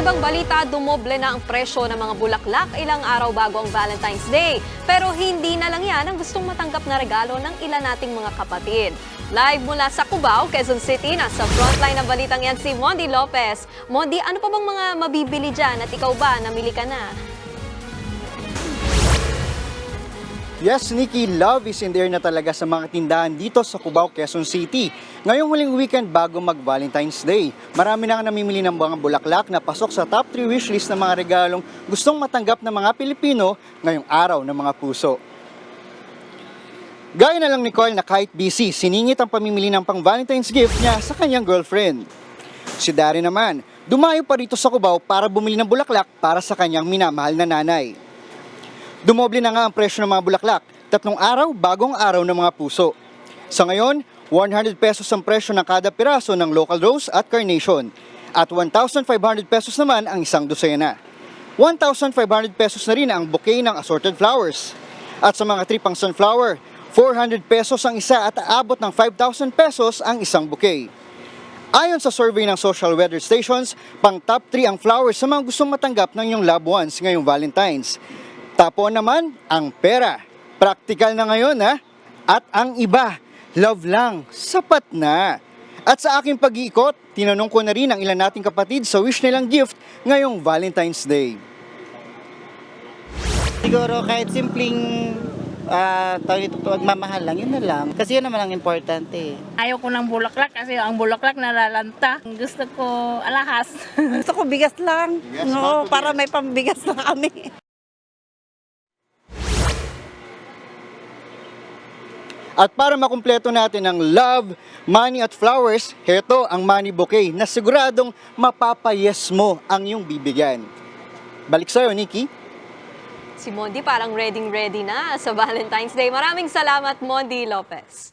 ibang balita, dumoble na ang presyo ng mga bulaklak ilang araw bago ang Valentine's Day. Pero hindi na lang yan ang gustong matanggap na regalo ng ilan nating mga kapatid. Live mula sa Cubao, Quezon City, nasa frontline ng balitang yan si Mondi Lopez. Mondi, ano pa bang mga mabibili dyan at ikaw ba, namili ka na? Yes, Nikki, love is in there na talaga sa mga tindahan dito sa Cubao, Quezon City. Ngayong huling weekend bago mag-Valentine's Day, marami na nga namimili ng mga bulaklak na pasok sa top 3 wishlist ng mga regalong gustong matanggap ng mga Pilipino ngayong araw ng mga puso. Gaya na lang ni Carl na kahit busy, siningit ang pamimili ng pang Valentine's gift niya sa kanyang girlfriend. Si Dari naman, dumayo pa rito sa Cubao para bumili ng bulaklak para sa kanyang minamahal na nanay. Dumoble na nga ang presyo ng mga bulaklak, tatlong araw bagong araw ng mga puso. Sa ngayon, 100 pesos ang presyo ng kada piraso ng local rose at carnation at 1,500 pesos naman ang isang dosena. 1,500 pesos na rin ang bouquet ng assorted flowers. At sa mga tripang sunflower, 400 pesos ang isa at aabot ng 5,000 pesos ang isang bouquet. Ayon sa survey ng social weather stations, pang top 3 ang flowers sa mga gustong matanggap ng iyong loved ones ngayong Valentine's. Tapo naman ang pera. Practical na ngayon ha. At ang iba, love lang, sapat na. At sa aking pag-iikot, tinanong ko na rin ang ilan nating kapatid sa wish nilang gift ngayong Valentine's Day. Siguro kahit simpleng ah tawag ito, pagmamahal lang, yun na lang. Kasi yun naman ang importante. Ayaw ko ng bulaklak kasi ang bulaklak nalalanta. Gusto ko alahas. Gusto ko bigas lang. Bigas, no, bakit para may pambigas na kami. At para makumpleto natin ang love, money at flowers, heto ang money bouquet na siguradong mapapayes mo ang iyong bibigyan. Balik sa'yo, Nikki. Si Mondi parang ready-ready na sa Valentine's Day. Maraming salamat, Mondi Lopez.